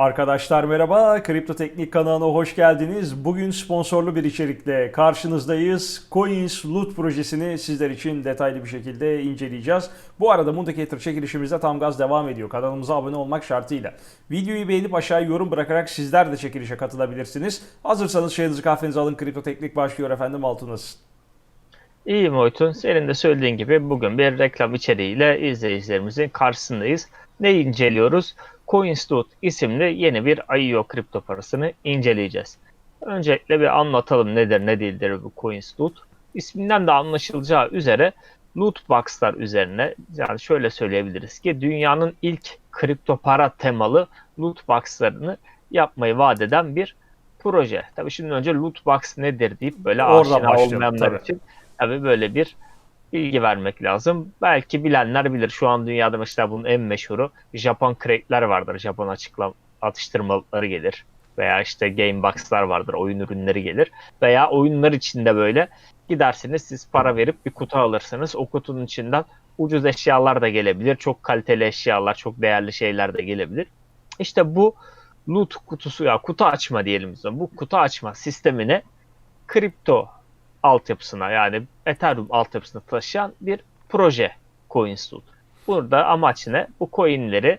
Arkadaşlar merhaba, Kripto Teknik kanalına hoş geldiniz. Bugün sponsorlu bir içerikle karşınızdayız. Coins Loot projesini sizler için detaylı bir şekilde inceleyeceğiz. Bu arada Moondicator çekilişimizde tam gaz devam ediyor. Kanalımıza abone olmak şartıyla. Videoyu beğenip aşağıya yorum bırakarak sizler de çekilişe katılabilirsiniz. Hazırsanız çayınızı kahvenizi alın. Kripto Teknik başlıyor efendim. Altı nasılsın? İyi Moytun. Senin de söylediğin gibi bugün bir reklam içeriğiyle izleyicilerimizin karşısındayız. Ne inceliyoruz? CoinsDoot isimli yeni bir IEO kripto parasını inceleyeceğiz. Öncelikle bir anlatalım nedir ne değildir bu CoinsDoot. İsminden de anlaşılacağı üzere loot box'lar üzerine yani şöyle söyleyebiliriz ki dünyanın ilk kripto para temalı loot box'larını yapmayı vaat eden bir proje. Tabii şimdi önce loot box nedir deyip böyle Oradan aşina olmayanlar tabii. için tabii böyle bir bilgi vermek lazım. Belki bilenler bilir. Şu an dünyada mesela bunun en meşhuru Japon crate'ler vardır. Japon açıklam atıştırmalıkları gelir. Veya işte game box'lar vardır. Oyun ürünleri gelir. Veya oyunlar içinde böyle gidersiniz siz para verip bir kutu alırsınız. O kutunun içinden ucuz eşyalar da gelebilir. Çok kaliteli eşyalar, çok değerli şeyler de gelebilir. İşte bu loot kutusu ya kutu açma diyelim biz. Bu kutu açma sistemine kripto altyapısına yani Ethereum altyapısına taşıyan bir proje CoinsLoot. Burada amaç ne? Bu coinleri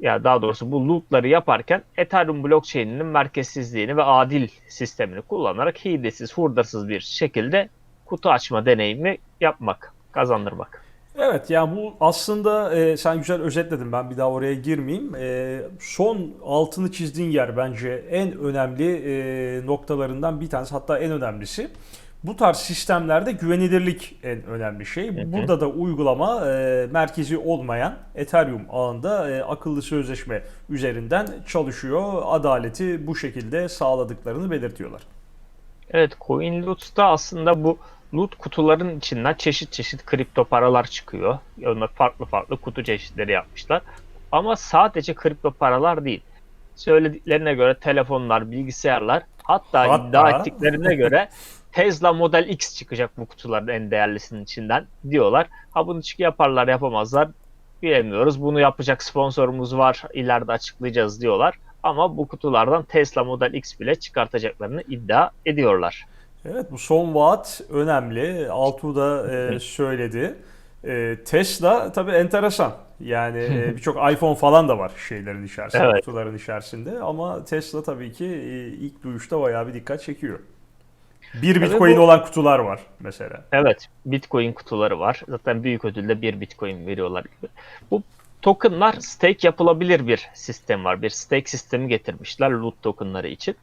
ya daha doğrusu bu lootları yaparken Ethereum blockchain'inin merkezsizliğini ve adil sistemini kullanarak hilesiz, hurdasız bir şekilde kutu açma deneyimi yapmak, kazandırmak. Evet yani bu aslında e, sen güzel özetledin ben bir daha oraya girmeyeyim. E, son altını çizdiğin yer bence en önemli e, noktalarından bir tanesi hatta en önemlisi. Bu tarz sistemlerde güvenilirlik en önemli şey. hı. Burada da uygulama e, merkezi olmayan Ethereum ağında e, akıllı sözleşme üzerinden çalışıyor. Adaleti bu şekilde sağladıklarını belirtiyorlar. Evet, CoinLoot'ta aslında bu loot kutuların içinden çeşit çeşit kripto paralar çıkıyor. Onlar farklı farklı kutu çeşitleri yapmışlar. Ama sadece kripto paralar değil. Söylediklerine göre telefonlar, bilgisayarlar hatta, Hatta- iddia ettiklerine göre Tesla Model X çıkacak bu kutuların en değerlisinin içinden diyorlar. Ha bunu çık yaparlar yapamazlar bilemiyoruz. Bunu yapacak sponsorumuz var ileride açıklayacağız diyorlar. Ama bu kutulardan Tesla Model X bile çıkartacaklarını iddia ediyorlar. Evet bu son vaat önemli. Altuğ da e, söyledi. E, Tesla tabii enteresan. Yani e, birçok iPhone falan da var şeylerin içerisinde, Evet. kutuların içerisinde. Ama Tesla tabii ki e, ilk duyuşta bayağı bir dikkat çekiyor. Bir Bitcoin bu- olan kutular var mesela. Evet, Bitcoin kutuları var. Zaten büyük ödülde bir Bitcoin veriyorlar. Bu tokenlar stake yapılabilir bir sistem var. Bir stake sistemi getirmişler loot tokenları için.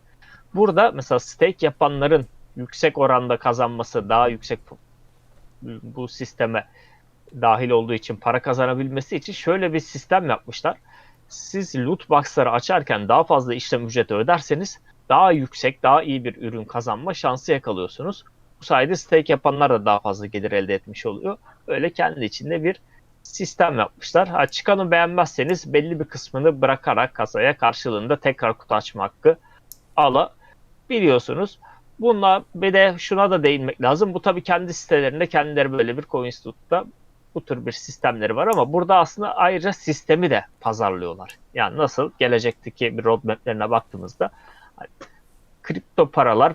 Burada mesela stake yapanların yüksek oranda kazanması, daha yüksek bu sisteme dahil olduğu için para kazanabilmesi için şöyle bir sistem yapmışlar. Siz loot box'ları açarken daha fazla işlem ücreti öderseniz daha yüksek, daha iyi bir ürün kazanma şansı yakalıyorsunuz. Bu sayede stake yapanlar da daha fazla gelir elde etmiş oluyor. Öyle kendi içinde bir sistem yapmışlar. Ha, çıkanı beğenmezseniz belli bir kısmını bırakarak kasaya karşılığında tekrar kutu açma hakkı alabiliyorsunuz. Bununla bir de şuna da değinmek lazım. Bu tabii kendi sitelerinde kendileri böyle bir CoinStut'ta bu tür bir sistemleri var ama burada aslında ayrıca sistemi de pazarlıyorlar. Yani nasıl gelecekteki bir roadmap'lerine baktığımızda hani kripto paralar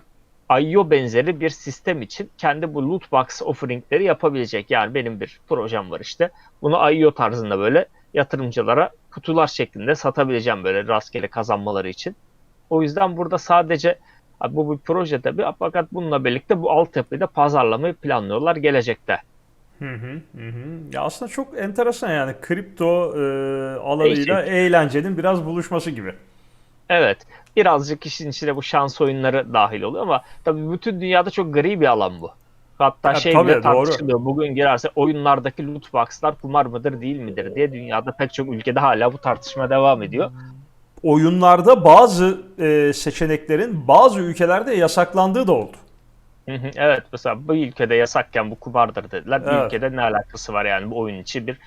IO benzeri bir sistem için kendi bu loot box offeringleri yapabilecek. Yani benim bir projem var işte. Bunu IO tarzında böyle yatırımcılara kutular şeklinde satabileceğim böyle rastgele kazanmaları için. O yüzden burada sadece abi bu bir proje tabii fakat bununla birlikte bu altyapıyı da pazarlamayı planlıyorlar gelecekte. Hı hı, hı. Ya aslında çok enteresan yani kripto e, alanıyla eğlencenin biraz buluşması gibi. Evet. Birazcık işin içine bu şans oyunları dahil oluyor ama tabii bütün dünyada çok gri bir alan bu. Hatta Ya şey tabii, bile doğru. tartışılıyor. Bugün girerse oyunlardaki loot box'lar kumar mıdır değil midir diye dünyada pek çok ülkede hala bu tartışma devam ediyor. Oyunlarda bazı e, seçeneklerin bazı ülkelerde yasaklandığı da oldu. Evet mesela bu ülkede yasakken bu kumardır dediler. Bir Evet. ülkede ne alakası var yani bu oyun içi bir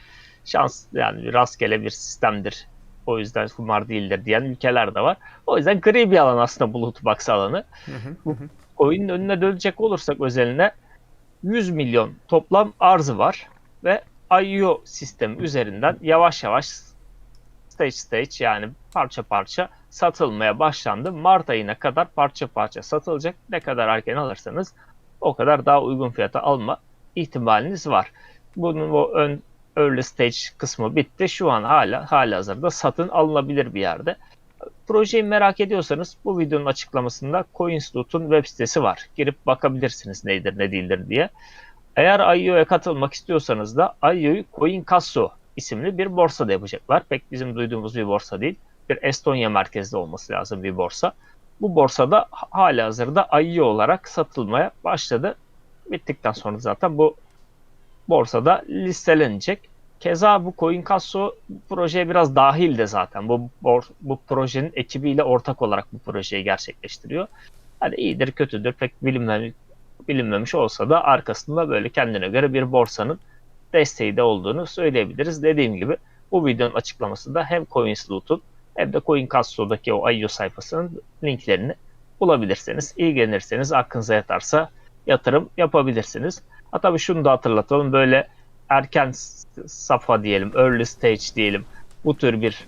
şans yani bir rastgele bir sistemdir. O yüzden kumar değildir diyen ülkeler de var. O yüzden gri bir alan aslında bu loot box alanı. oyunun önüne dönecek olursak özeline 100 milyon toplam arzı var ve IO sistemi üzerinden yavaş yavaş stage stage yani parça parça satılmaya başlandı. Mart ayına kadar parça parça satılacak. Ne kadar erken alırsanız o kadar daha uygun fiyata alma ihtimaliniz var. Bunun o ön early stage kısmı bitti. Şu an hala hala hazırda satın alınabilir bir yerde. Projeyi merak ediyorsanız bu videonun açıklamasında Coinsloot'un web sitesi var. Girip bakabilirsiniz nedir ne değildir diye. Eğer IO'ya katılmak istiyorsanız da IO'yu CoinCasso isimli bir borsada yapacaklar. Pek bizim duyduğumuz bir borsa değil. Bir Estonya merkezli olması lazım bir borsa. Bu borsada hala hazırda IO olarak satılmaya başladı. Bittikten sonra zaten bu borsada listelenecek. Keza bu CoinCasso projeye biraz dahil de zaten. Bu bor- bu projenin ekibiyle ortak olarak bu projeyi gerçekleştiriyor. Hani iyidir kötüdür pek bilinmemiş, bilinmemiş olsa da arkasında böyle kendine göre bir borsanın desteği de olduğunu söyleyebiliriz. Dediğim gibi bu videonun açıklamasında hem CoinsLoot'un hem de CoinCasso'daki o IO sayfasının linklerini bulabilirsiniz. İlgilenirseniz aklınıza yatarsa yatırım yapabilirsiniz. Ha tabii şunu da hatırlatalım böyle erken s- safha diyelim, early stage diyelim bu tür bir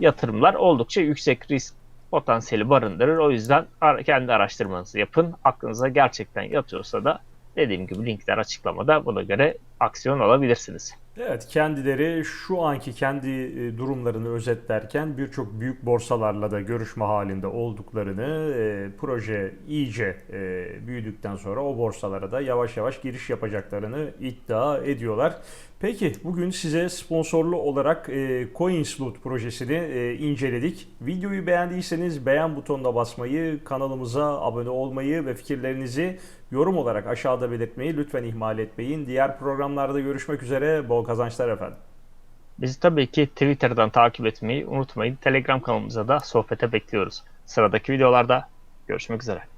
yatırımlar oldukça yüksek risk potansiyeli barındırır. O yüzden kendi araştırmanızı yapın. Aklınıza gerçekten yatıyorsa da dediğim gibi linkler açıklamada buna göre aksiyon alabilirsiniz. Evet, kendileri şu anki kendi e, durumlarını özetlerken birçok büyük borsalarla da görüşme halinde olduklarını, e, proje iyice e, büyüdükten sonra o borsalara da yavaş yavaş giriş yapacaklarını iddia ediyorlar. Peki bugün size sponsorlu olarak e, Coinsloot projesini e, inceledik. Videoyu beğendiyseniz beğen butonuna basmayı, kanalımıza abone olmayı ve fikirlerinizi yorum olarak aşağıda belirtmeyi lütfen ihmal etmeyin. Diğer programlarda görüşmek üzere. Bol kazançlar efendim. Bizi tabii ki Twitter'dan takip etmeyi unutmayın. Telegram kanalımıza da sohbete bekliyoruz. Sıradaki videolarda görüşmek üzere.